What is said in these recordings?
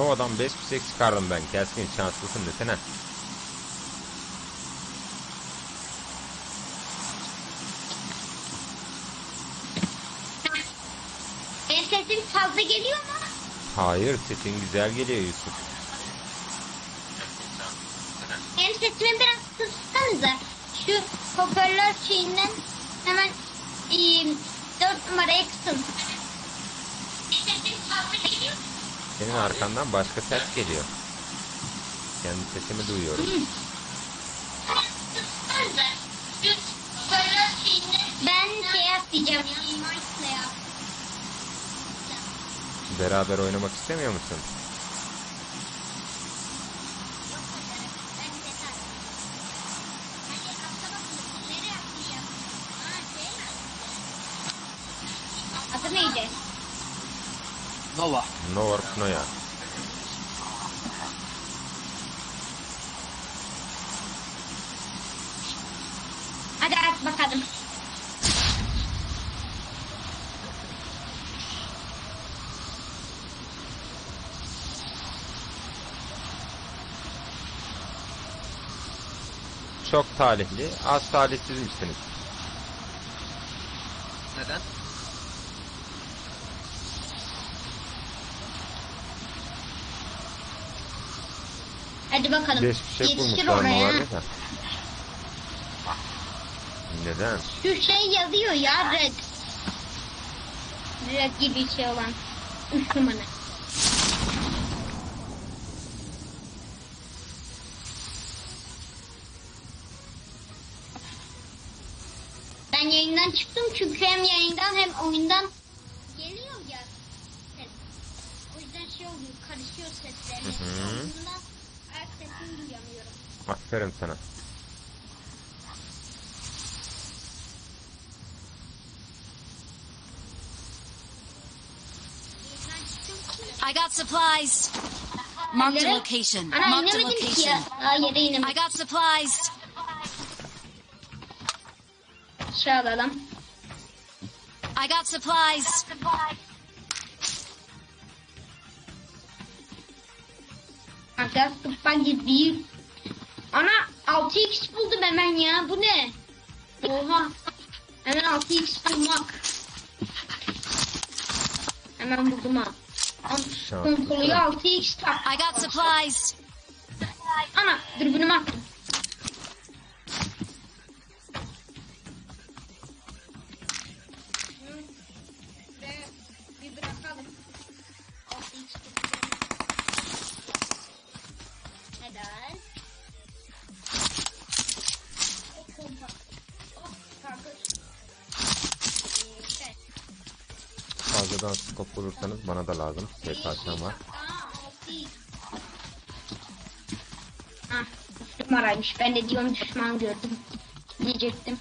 Nova'dan 5 fişek çıkardım ben. Keskin şanslısın desene. Benim sesim fazla geliyor mu? Hayır sesin güzel geliyor Yusuf. Benim sesimi biraz kıssanıza. Şu hoparlör şeyinden hemen e, 4 numaraya kısın. Sesim fazla geliyor mu? Senin arkandan başka ses geliyor. Kendi sesimi duyuyorum. Şeyinden ben şey yapacağım. Ya. Beraber oynamak istemiyor musun? Nova. Nova Pnoya. Hadi at bakalım. Çok talihli, az talihsiz misiniz? Neden? Hadi bakalım. 5 fişek Yetişir bulmuşlar oraya. Neden? Şu şey yazıyor ya red. Red gibi şey olan. Üç numara. Ben yayından çıktım çünkü hem yayından hem oyundan geliyor ya. O yüzden şey oluyor, karışıyor sesler. Hı hı. Oyundan ayak sesini duyamıyorum. Aferin sana. I got supplies. Marked a location. Marked a location. I got supplies. Şey alalım. I got supplies. Aga tıbba gibi. Ana 6x buldum hemen ya. Bu ne? Oha. Hemen 6x bulmak. Hemen buldum ha. Pompoluya 6x tak. I got supplies. Ana dürbünümü attım. Fazladan skop bulursanız bana da lazım. SKS'm var. Aa, 6x. Ah, numaraymış. Ben de diyorum düşman gördüm. Diyecektim.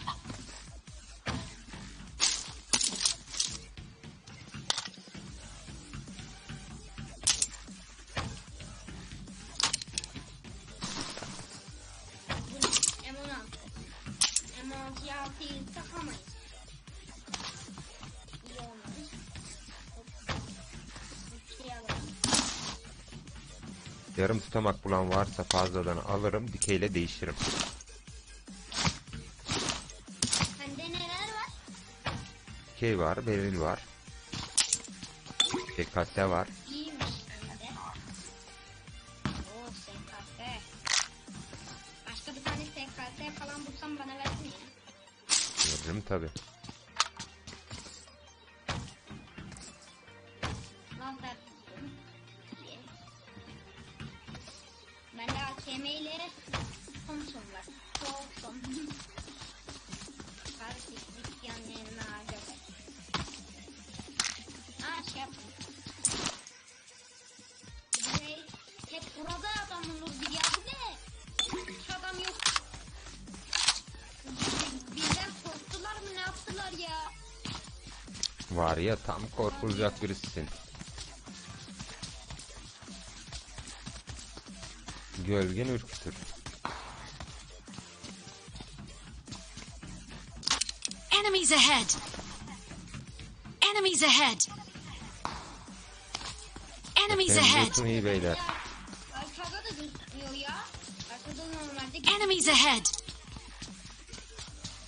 Yarım tutamak bulan varsa fazladan alırım. Dikeyle değişirim. Sende neler var? Dikey var, beril var. SKS var. İyiymiş sende. Oo. Başka bir tane SKS falan bulsam bana versene. Veririm tabi. Ya tam korkulacak birisisin. Gölgen ürkütür. Enemies ahead. Enemies ahead. Enemies ahead. iyi beyler. Enemies ahead.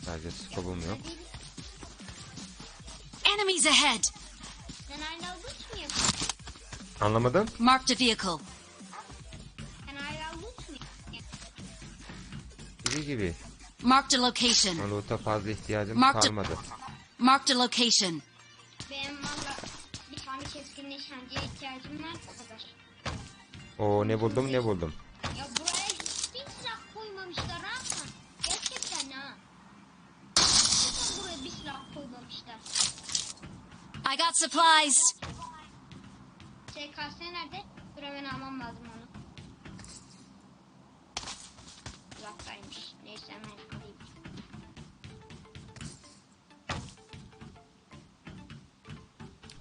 Sadece skobum yok. Enemies ahead. Sen hala loot mu yapıyorsun? Anlamadım. Marked a vehicle. Yapıyorsun? Gibi gibi. Marked a location. Loot'a fazla ihtiyacım Marked- kalmadı. Marked a location. Benim valla bir tane keskin nişancıya ihtiyacım var o kadar. Oo ne buldum ne buldum. Ya buraya hiçbir silah koymamışlar ha. Gerçekten ha. Neden buraya bir silah koymamışlar? I got supplies. SKS nerede? Dur hemen almam lazım onu. Uzaktaymış. Neyse hemen alayım.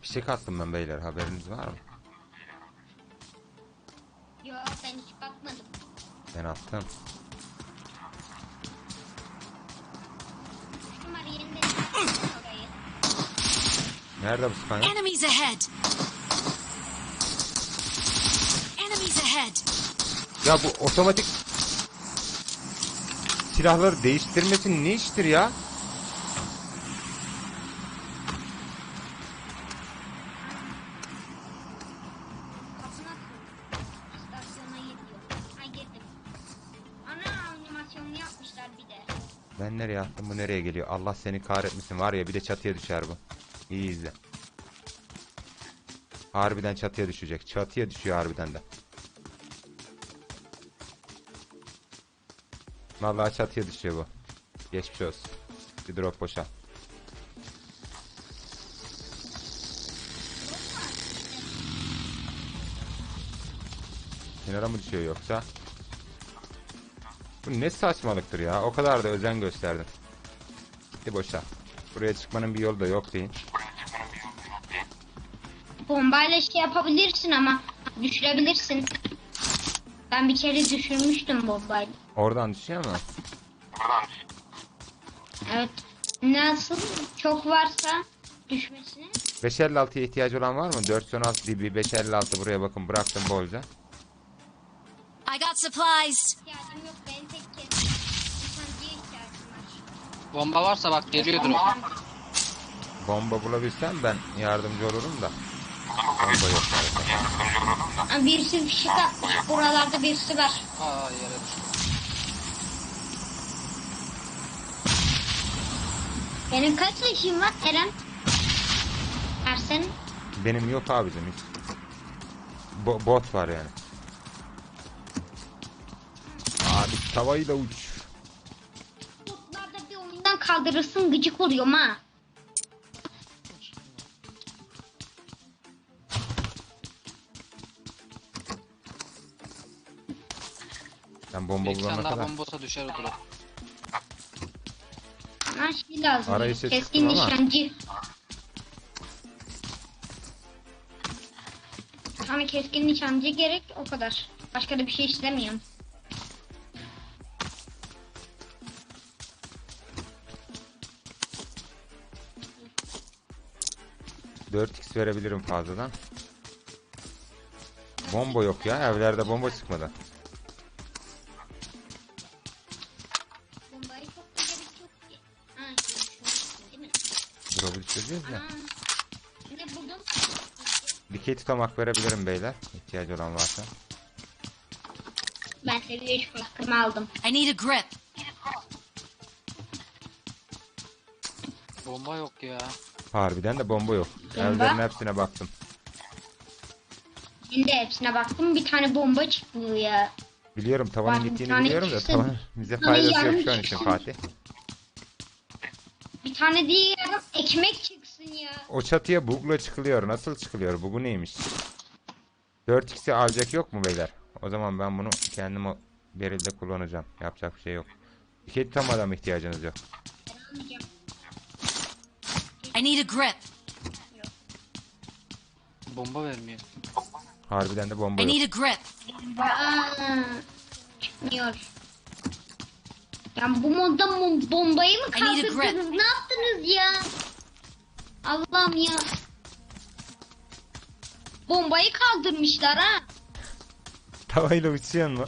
Bir şey kastım ben beyler haberiniz var mı? Yok ben hiç bakmadım. Ben attım. Nerede bu Spanya? Enemies ahead. Enemies ahead. Ya bu otomatik silahları değiştirmesi ne iştir ya? Ben nereye attım bu nereye geliyor? Allah seni kahretmesin var ya bir de çatıya düşer bu. İyi izle. Harbiden çatıya düşecek. Çatıya düşüyor harbiden de. Vallahi çatıya düşüyor bu. Geçmiş olsun. Bir drop boşa. Kenara mı düşüyor yoksa? Bu ne saçmalıktır ya. O kadar da özen gösterdin. Gitti boşa. Buraya çıkmanın bir yolu da yok değil. Bombayla şey yapabilirsin ama düşürebilirsin. Ben bir kere düşürmüştüm bombayla. Oradan düşüyor mu? Evet. Nasıl çok varsa düşmesine 556'ya ihtiyacı olan var mı? 416 DB 556 buraya bakın bıraktım bolca. I got supplies. ihtiyacım yok. Benim tek kez nişancıya ihtiyacım var. Bomba varsa bak geliyordur o. Bomba bulabilsem ben yardımcı olurum da. Aa, Birisi fişik atmış. Buralarda birisi var. Aa yere düştü. Benim kaç yaşım var Eren? Ersen Benim yok abicim hiç. Bo- bot var yani. Abi tavayla uç. botlarda bir oyundan kaldırırsın gıcık oluyorum ha. Bomba iki bulana kadar. bombasa düşer o drop. Bana şey lazım. Keskin ama. nişancı. Ama keskin nişancı gerek o kadar. Başka da bir şey istemiyorum. Dört x verebilirim fazladan. Bomba yok ya. Evlerde bomba çıkmadı. Ya. Aa, ne buldum? Dikey tutamak verebilirim beyler. İhtiyacı olan varsa. Ben seviye 3 kaskımı aldım. I need a grip. Bomba yok ya. Harbiden de bomba yok. Bomba? Evlerin hepsine baktım. Ben de hepsine baktım. Bir tane bomba çıkmıyor ya. Biliyorum tavanın Var, bir gittiğini tane biliyorum da çıksın. tavan bize Bir tane faydası yok yarım şu an için çıksın. Fatih. Bir tane değil adam ekmek. O çatıya bugla çıkılıyor. Nasıl çıkılıyor? Bugu neymiş? 4x'i alacak yok mu beyler? O zaman ben bunu kendim o berilde kullanacağım. Yapacak bir şey yok. Dikey tutamadan ihtiyacınız yok. I need a grip. Bomba vermiyor. Harbiden de bomba I yok. need a grip. Aa, çıkmıyor. Ya bu modda bombayı mı I need a grip. kaldırdınız? Ne yaptınız ya? Allah'ım ya. Bombayı kaldırmışlar ha. Tavayla uçuyor mu?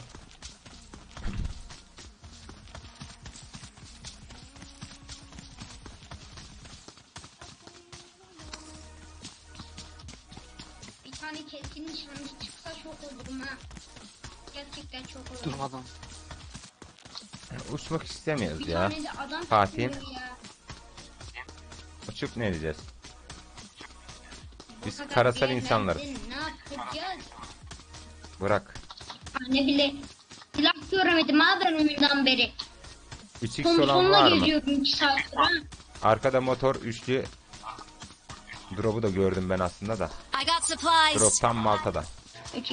Bir tane keskin nişancı çıksa çok olurum ha. Gerçekten çok olurum. Durmadan. Uçmak istemiyoruz Bir ya. tane de adam ya. Uçup ne edeceğiz? Biz kadar karasal insanlarız. Ne yapacağız? Bırak. Anne bile silah göremedim ha ben oyundan beri. 3x olan var mı? geziyordum 2 saattir ha. Arkada motor üçlü. Drop'u da gördüm ben aslında da. I got supplies. Drop tam Malta'da. 3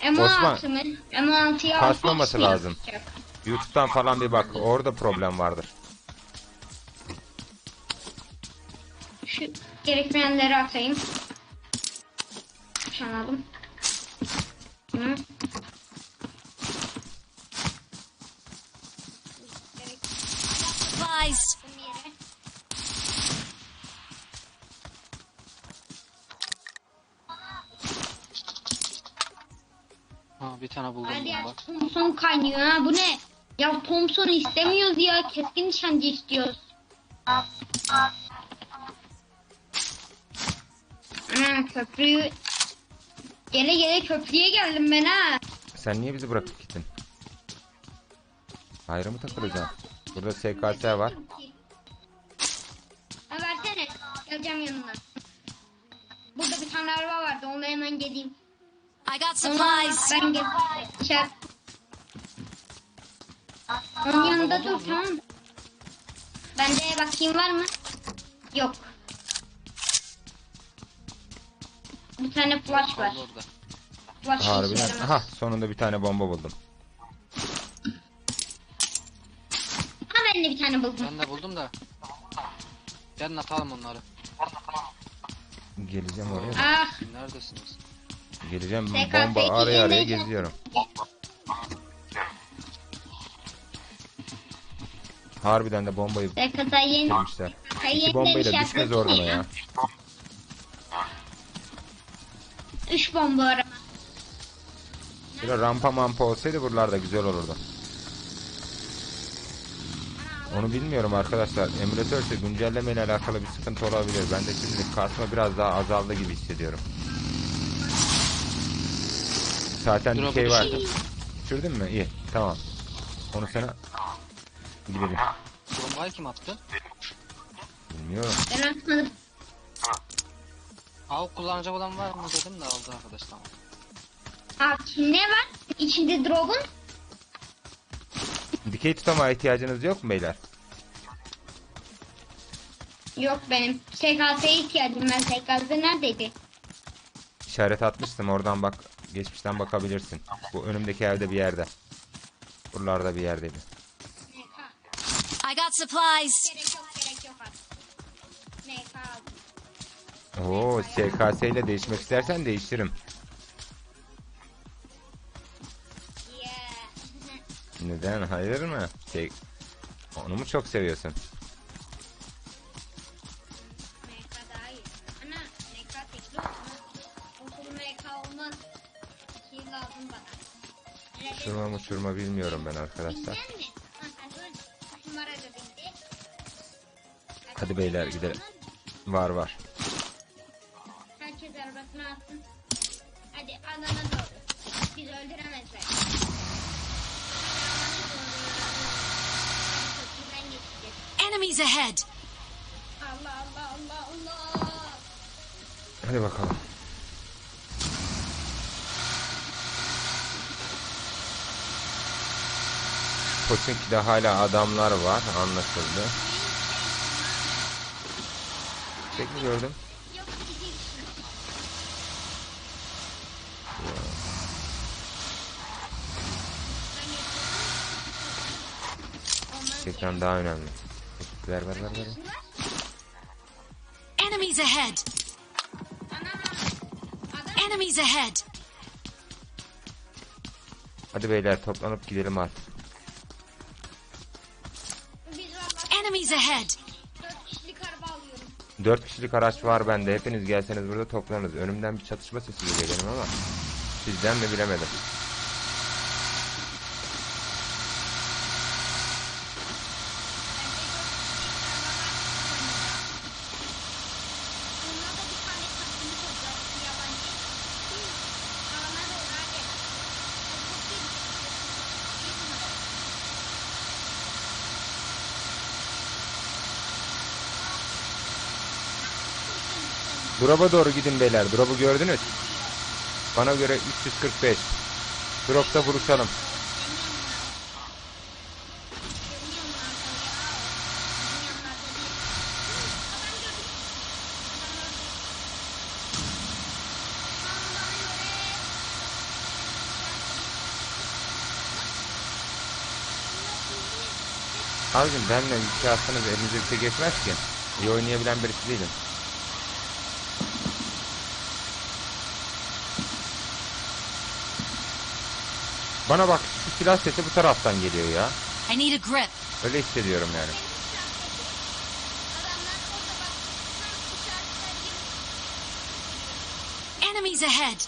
M16 mı? M16'ya Kasmaması lazım. YouTube'dan falan bir bak. Orada problem vardır. Şu gerekmeyenleri atayım. Hı. Gerek Supplies. Ha bir tane buldum Hadi ya. Thompson kaynıyor ha bu ne? Ya Thompson istemiyoruz ya keskin nişancı istiyoruz. Köprüyü Gele gele köprüye geldim ben ha. Sen niye bizi bırakıp gittin? Ayrı mı takılacaksın? Burada SKS var. Ha versene. Geleceğim yanına. Burada bir tane araba vardı. Onunla hemen geleyim. I got supplies. ben gel. Onun yanında dur tamam mı? Bende bakayım var mı? Yok. Bir tane flash var. Orada. Flash Harbiden. Aha sonunda bir tane bomba buldum. Ha ben de bir tane buldum. Ben de buldum da. Gelin atalım onları. Geleceğim oraya. da. Ah Neredesiniz? Geleceğim SKS bomba araya araya içindeyken- geziyorum. Harbiden de bombayı Dekata yeni. bitirmişler. Kayı İki yeniden bombayla düşmez yapıyorsun oradan ya. Üç bomba arama. Böyle rampa mampa olsaydı buralarda güzel olurdu. Onu bilmiyorum arkadaşlar. Emülatörse güncelleme ile alakalı bir sıkıntı olabilir. Ben de şimdi kasma biraz daha azaldı gibi hissediyorum. Zaten Drop'u dikey var. düşürdüm. Düşürdün mü? İyi. Tamam. Onu sana gidelim. Bombayı kim attı? Bilmiyorum. Ben atmadım. Avuk kullanacak olan var mı dedim de aldı arkadaş tamam. Aa, ne var? İçinde drop'un. Dikey tutama ihtiyacınız yok mu beyler? Yok benim. SKS'ye ihtiyacım ben. SKS neredeydi? İşaret atmıştım. Oradan bak. Geçmişten bakabilirsin. Bu önümdeki evde bir yerde. Buralarda bir yerdeydi. I got supplies. Gerek yok gerek yok artık. Aldım. Oo, SKS ile değişmek istersen değiştiririm. Neden? Hayır mı? Şey, onu mu çok seviyorsun? Bana. Nerede? Uçurma uçurma bilmiyorum ben arkadaşlar. Hadi beyler gidelim. Var var. Atsın. Hadi alana doğru. Bizi öldüremezler. Enemies ahead. Allah Allah Allah Allah. Hadi bakalım. Koçinki'de hala adamlar var anlaşıldı. Mi gördüm? Yok iki kişi. Ben Çekten daha önemli. Ver ver ver ver. Enemies ahead. Enemies ahead. Hadi beyler toplanıp gidelim artık. Enemies ahead. 4 kişilik araba alıyorum. 4 kişilik araç var bende. Hepiniz gelseniz burada toplanırız. Önümden bir çatışma sesi geliyor benim ama sizden mi bilemedim. Onunla da bir tane takımı toplarız yabancı. Alana doğru hadi. Çok iyi. Bir numara. Drop'a doğru gidin beyler. Drop'u gördünüz. Bana göre 345. Drop'ta vuruşalım. Abicim benimle iki atsanız elinize bir şey geçmez ki. İyi oynayabilen birisi değilim. Bana bak şu silah sesi bu taraftan geliyor ya. I need a grip. Öyle hissediyorum yani. Enemies ahead.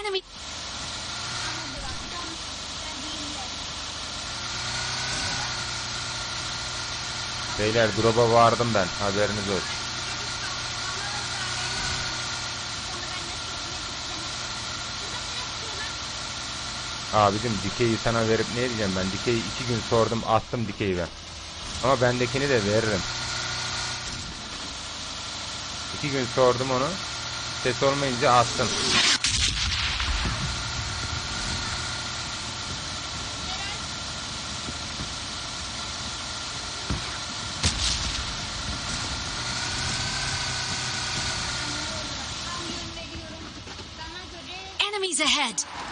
Enemy. Beyler drop'a vardım ben. Haberiniz olsun. Abicim dikeyi sana verip ne diyeceğim ben? Dikeyi iki gün sordum attım dikeyi ben. Ama bendekini de veririm. İki gün sordum onu. Ses olmayınca attım. Enemies ahead.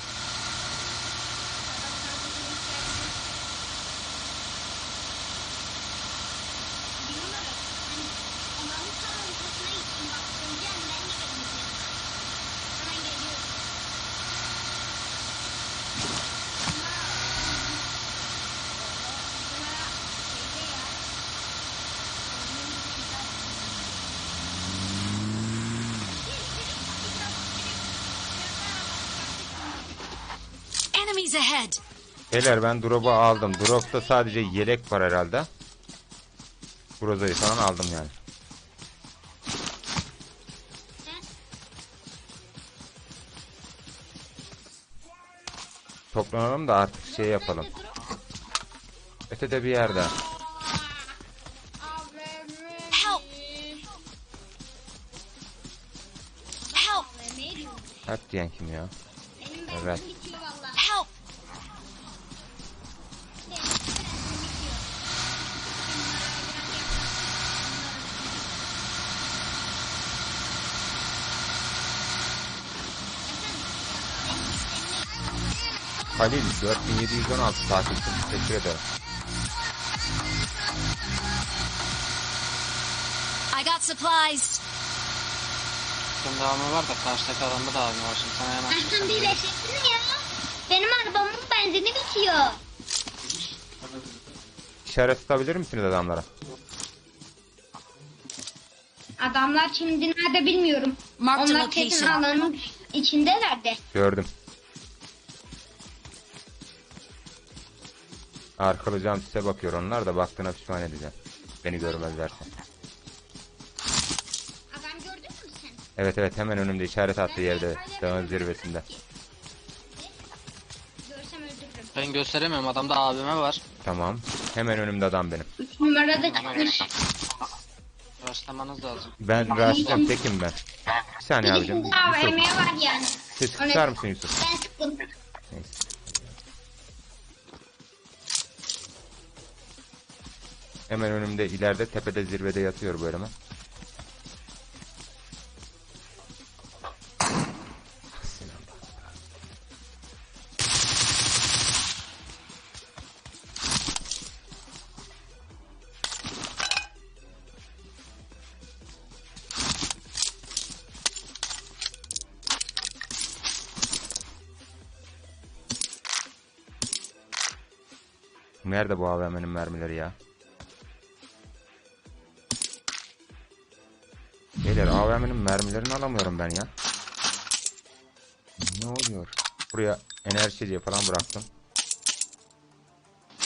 Enemies ahead. Beyler ben drop'u aldım. Drop'ta sadece yelek var herhalde. Groza'yı falan aldım yani. Toplanalım da artık şey yapalım. Ötede bir yerde. Help. Help. Diyen kim ya? Evet. benzin bitiyor valla. Help. Benim benzin bitiyor. Halil 4716 takipçi teşekkür ederim. I got supplies. Bunun devamı var da karşıdaki adamda da abi var şimdi sana hemen Erkan bir resetini ya. Benim arabamın benzini bitiyor. İşaret tutabilir misiniz adamlara? Adamlar şimdi nerede bilmiyorum. Mark the Onlar kesin location. alanın içindeler de. Gördüm. Arkalayacağım size bakıyor onlar da baktığına pişman edeceğim. Beni görmezlerse. Adam gördün mü sen? Evet evet hemen önümde işaret attığı yerde dağın zirvesinde. Görsem öldürürüm. Ben gösteremiyorum adamda abime var. Tamam. Hemen önümde adam benim. 3 numarada çıkmış. Başlamanız lazım. Ben rahatsızım tekim ben. Bir saniye abicim. Yusuf, vermeye var yani. ses kısar mısın Yusuf? Ben sıktım. Hemen önümde ileride tepede zirvede yatıyor böyle mi? Nerede bu AVM'nin mermileri ya? Beyler AVM'nin mermilerini alamıyorum ben ya. Ne oluyor? Buraya enerjici falan bıraktım.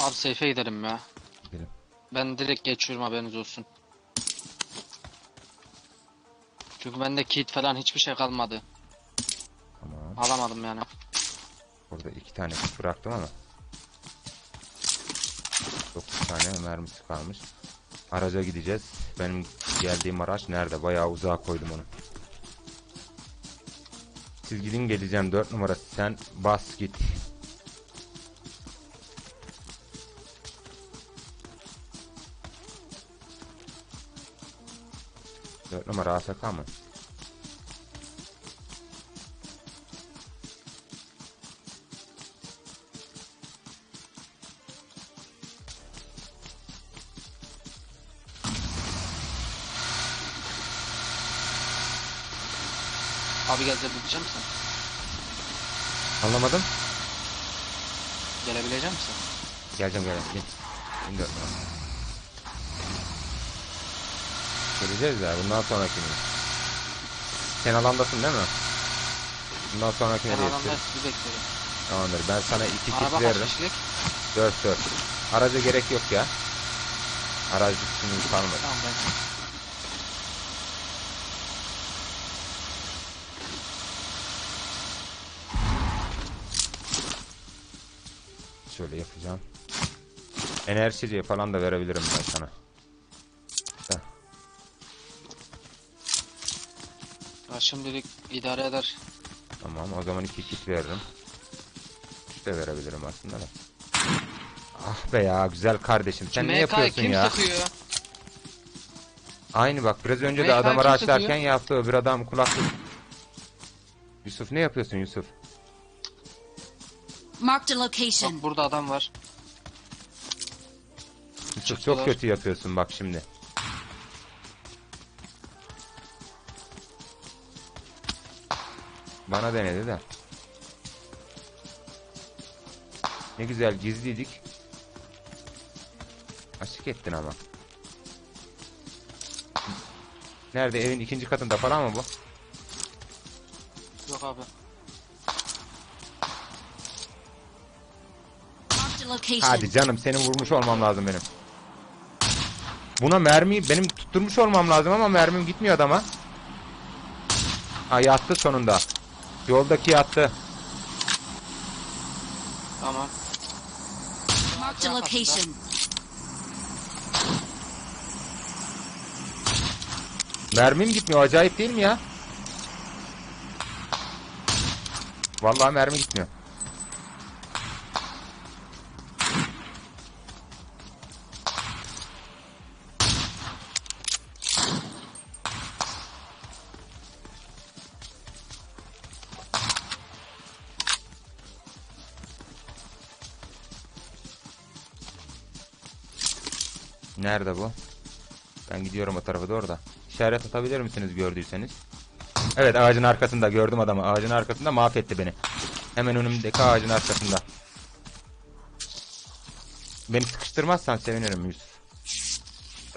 Abi safe'e gidelim ya. Gidelim. Ben direkt geçiyorum haberiniz olsun. Çünkü bende kit falan hiçbir şey kalmadı. Tamam. Alamadım yani. Burada iki tane kit bıraktım ama. 9 tane mermisi kalmış. Araca gideceğiz. Benim geldiğim araç nerede? Bayağı uzağa koydum onu. Siz gidin geleceğim 4 numara. Sen bas git. Dört numara AFK mı? Abi gelebilecek misin? Anlamadım. Gelebilecek misin? Geleceğim geleceğim. Gel. Şimdi. Geleceğiz ya bundan sonraki mi? Sen alandasın değil mi? Bundan sonraki Ben nereye adamda istiyorsun? sizi bekliyorum. Tamamdır ben sana iki kit Araba kaç veririm. kişilik? 4 4. Araca gerek yok ya. Aracı şimdi kalmadı. Tamam ben. Enerjici falan da verebilirim ben sana. Da. Ya şimdilik idare eder. Tamam o zaman iki kit veririm. Üç de verebilirim aslında da. Ah be ya güzel kardeşim sen ne MK yapıyorsun kim ya? sıkıyor? Aynı bak biraz önce de Beyefendi adam araçlarken yaptı öbür adam kulaklık. Yusuf ne yapıyorsun Yusuf? Marked a Bak location. burada adam var. Yusuf çok kötü yapıyorsun bak şimdi. Bana denedi de. Ne güzel gizliydik. Açık ettin ama. Nerede evin ikinci katında falan mı bu? Yok abi. Hadi canım seni vurmuş olmam lazım benim. Buna mermiyi benim tutturmuş olmam lazım ama mermim gitmiyor adama. Ha yattı sonunda. Yoldaki yattı. Tamam. Marked a location. Mermim gitmiyor acayip değil mi ya? Vallahi mermi gitmiyor. Nerede bu? Ben gidiyorum o tarafa doğru da. İşaret atabilir misiniz gördüyseniz? Evet ağacın arkasında gördüm adamı. Ağacın arkasında mahvetti beni. Hemen önümdeki ağacın arkasında. Beni sıkıştırmazsan sevinirim Yusuf.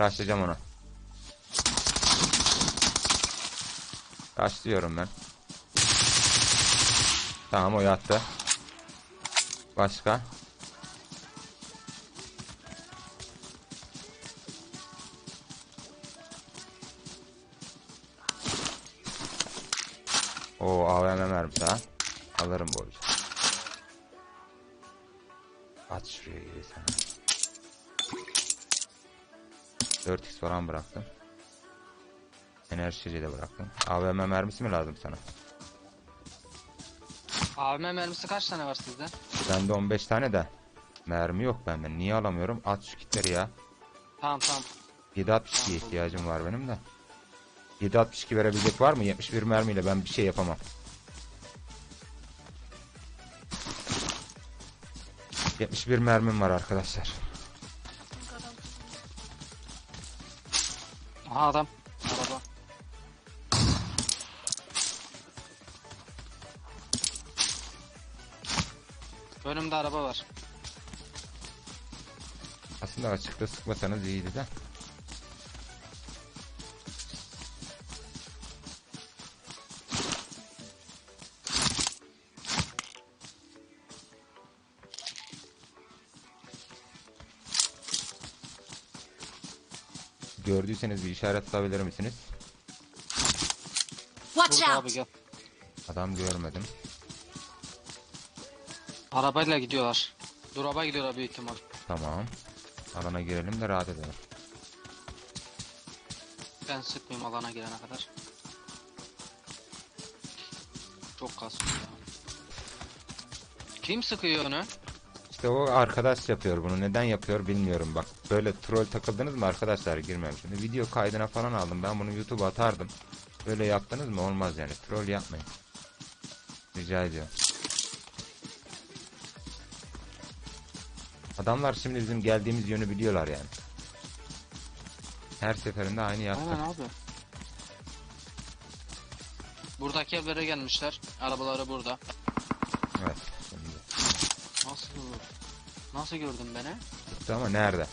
Raşlayacağım ona. Raşlıyorum ben. Tamam o yattı. Başka? O AVM mermisi ha. Alırım bu yüzden. At şuraya geri sana. 4x falan bıraktım. Enerji içeceği de bıraktım. AVM mermisi mi lazım sana? AVM mermisi kaç tane var sizde? Bende 15 tane de. Mermi yok bende. Niye alamıyorum? At şu kitleri ya. Tamam tamam. 7.62 ihtiyacım var benim de. 7.62 verebilecek var mı? 71 mermiyle ben bir şey yapamam. ...71 mermim var arkadaşlar. Aha adam. Araba. Önümde araba var. Aslında açıkta sıkmasanız iyiydi de. Gördüyseniz bir işaret atabilir misiniz? Watch Burada abi out! gel. Adam görmedim. Arabayla gidiyorlar. Duraba gidiyorlar büyük ihtimal. Tamam. Alana girelim de rahat edelim. Ben sıkmayayım alana girene kadar. Çok kasıyor ya. Kim sıkıyor onu? İşte o arkadaş yapıyor bunu. Neden yapıyor bilmiyorum bak. Böyle troll takıldınız mı arkadaşlar girmiyorum şimdi. Video kaydına falan aldım. Ben bunu YouTube'a atardım. Böyle yaptınız mı olmaz yani. Troll yapmayın. Rica ediyorum. Adamlar şimdi bizim geldiğimiz yönü biliyorlar yani. Her seferinde aynı yaptık. Aynen abi. Buradaki evlere gelmişler. Arabaları burada. Nasıl gördün beni? ama nerede?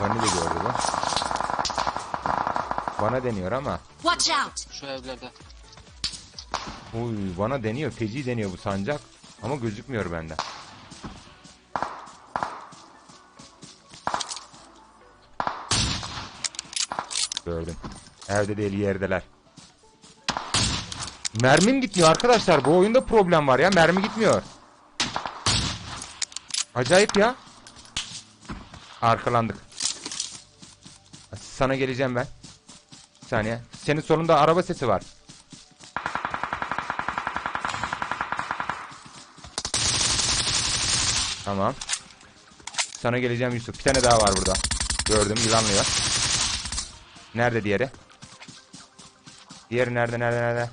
Beni de gördü bu. Bana deniyor ama Watch out! Şu evlerde. Uy bana deniyor. Feci deniyor bu sancak. Ama gözükmüyor bende. Gördüm. Evde değil yerdeler. Mermim gitmiyor arkadaşlar. Bu oyunda problem var ya. Mermi gitmiyor. Acayip ya. Arkalandık. Sana geleceğim ben. Bir saniye. Senin solunda araba sesi var. Tamam. Sana geleceğim Yusuf. Bir tane daha var burada. Gördüm yılanlıyor. Nerede diğeri? Diğeri nerede nerede nerede?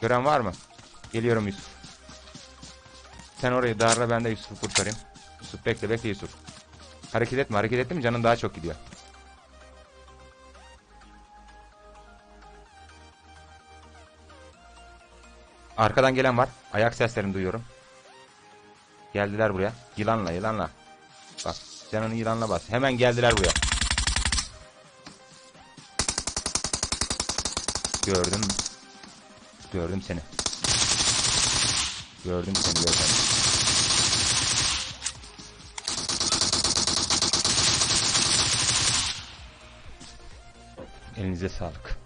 Gören var mı? Geliyorum Yusuf. Sen orayı darla ben de Yusuf'u kurtarayım. Yusuf bekle bekle Yusuf. Hareket etme hareket ettim canın daha çok gidiyor. Arkadan gelen var. Ayak seslerini duyuyorum. Geldiler buraya. Yılanla yılanla. Bak canını yılanla bas. Hemen geldiler buraya. Gördüm. Gördüm seni. Gördüm seni gördüm. Elinize sağlık.